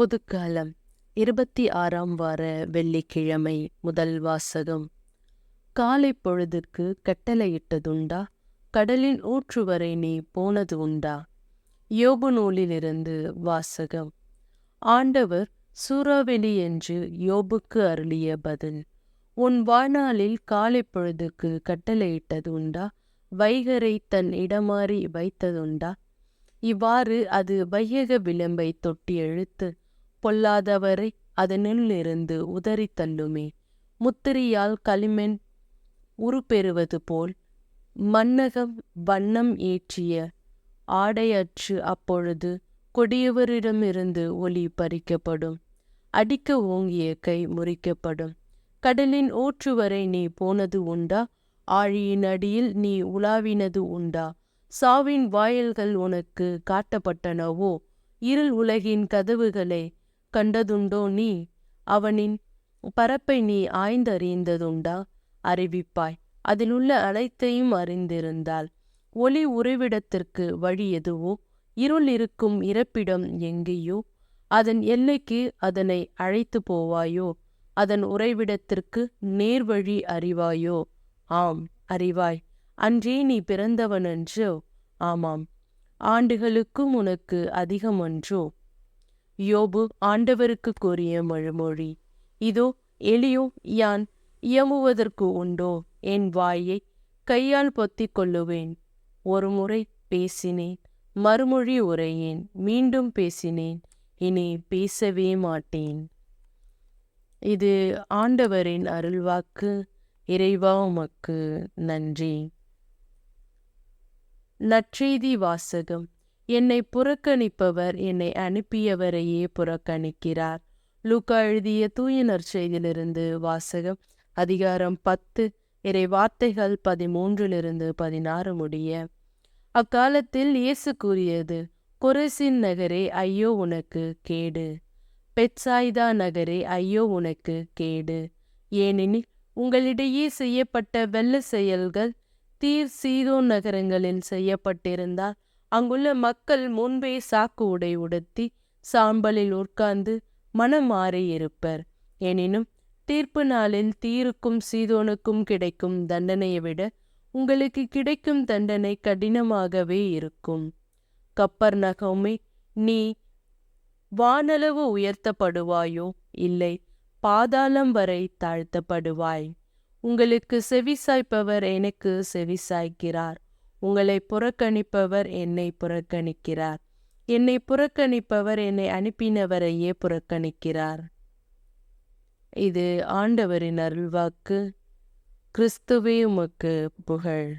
பொதுக்காலம் இருபத்தி ஆறாம் வார வெள்ளிக்கிழமை முதல் வாசகம். காலை பொழுதுக்கு கட்டளையிட்டதுண்டா? கடலின் ஊற்று வரை நீ போனது உண்டா யோபு நூலிலிருந்து வாசகம். ஆண்டவர் சூறாவெளி என்று யோபுக்கு அருளிய பதில் உன் வாழ்நாளில் காலை பொழுதுக்கு கட்டளையிட்டது உண்டா வைகரை தன் இடமாறி வைத்ததுண்டா? இவ்வாறு அது வையக விளிம்பை தொட்டி எழுத்து பொல்லாதவரை அதனுள்ளிருந்து உதறி தள்ளுமே. முத்திரியால் களிமென் உருப்பெறுவது போல் மன்னகம் வண்ணம் ஏற்றிய ஆடையற்று அப்பொழுது கொடியவரிடமிருந்து ஒளி பறிக்கப்படும். அடிக்க ஓங்கிய கை முறிக்கப்படும். கடலின் ஊற்றுவரை நீ போனது உண்டா? ஆழியின் அடியில் நீ உலாவினது உண்டா? சாவின் வாயில்கள் உனக்கு காட்டப்பட்டனவோ? இருள் உலகின் கதவுகளை கண்டதுண்டோ நீ? அவனின் பரப்பை நீ ஆய்ந்தறிந்ததுண்டா? அறிவிப்பாய். அதிலுள்ள அனைத்தையும் அறிந்திருந்தால். ஒளி உறைவிடத்திற்கு வழி எதுவோ? இருள் இருக்கும் இறப்பிடம் எங்கேயோ? அதன் எல்லைக்கு அதனை அழைத்து போவாயோ? அதன் உறைவிடத்திற்கு நேர்வழி அறிவாயோ? ஆம் அறிவாய். அன்றே நீ பிறந்தவனன்றோ? ஆமாம். ஆண்டுகளுக்கும் உனக்கு அதிகமன்றோ? யோபு ஆண்டவருக்கு கூறிய மழுமொழி இதோ எளியோ யான் இயமுவதற்கு உண்டோ? என் வாயை கையால் பொத்திக் கொள்ளுவேன். ஒருமுறை பேசினேன் மறுமொழி உரையேன் மீண்டும் பேசினேன் இனி பேசவே மாட்டேன். இது ஆண்டவரின் அருள்வாக்கு. இறைவா உமக்கு நன்றி. நற்செய்தி வாசகம். என்னை புறக்கணிப்பவர் என்னை அனுப்பியவரையே புறக்கணிக்கிறார். லூக்கா எழுதிய தூயினர் செய்தியிலிருந்து வாசகம் அதிகாரம் பத்து இறை வார்த்தைகள் பதிமூன்றிலிருந்து பதினாறு முடிய. அக்காலத்தில் இயேசு கூறியது கொரசின் நகரே ஐயோ உனக்கு கேடு. பெட்சாய்தா நகரே ஐயோ உனக்கு கேடு. ஏனெனில் உங்களிடையே செய்யப்பட்ட வெள்ள செயல்கள் தீர் சீதோ நகரங்களில் செய்யப்பட்டிருந்தால் அங்குள்ள மக்கள் முன்பே சாக்கு உடை உடுத்தி சாம்பலில் உட்கார்ந்து மனமாறி இருப்பர். எனினும் தீர்ப்பு நாளில் தீருக்கும் சீதோனுக்கும் கிடைக்கும் தண்டனையை விட உங்களுக்கு கிடைக்கும் தண்டனை கடினமாகவே இருக்கும். கப்பர் நகமே நீ வானளவு உயர்த்தப்படுவாயோ? இல்லை பாதாளம் வரை தாழ்த்தப்படுவாய். உங்களுக்கு செவிசாய்ப்பவர் எனக்கு செவிசாய்க்கிறார். உங்களை புறக்கணிப்பவர் என்னை புறக்கணிக்கிறார். என்னை புறக்கணிப்பவர் என்னை அனுப்பினவரையே புறக்கணிக்கிறார். இது ஆண்டவரின் அருள்வாக்கு. கிறிஸ்துவே உமக்கு புகழ்.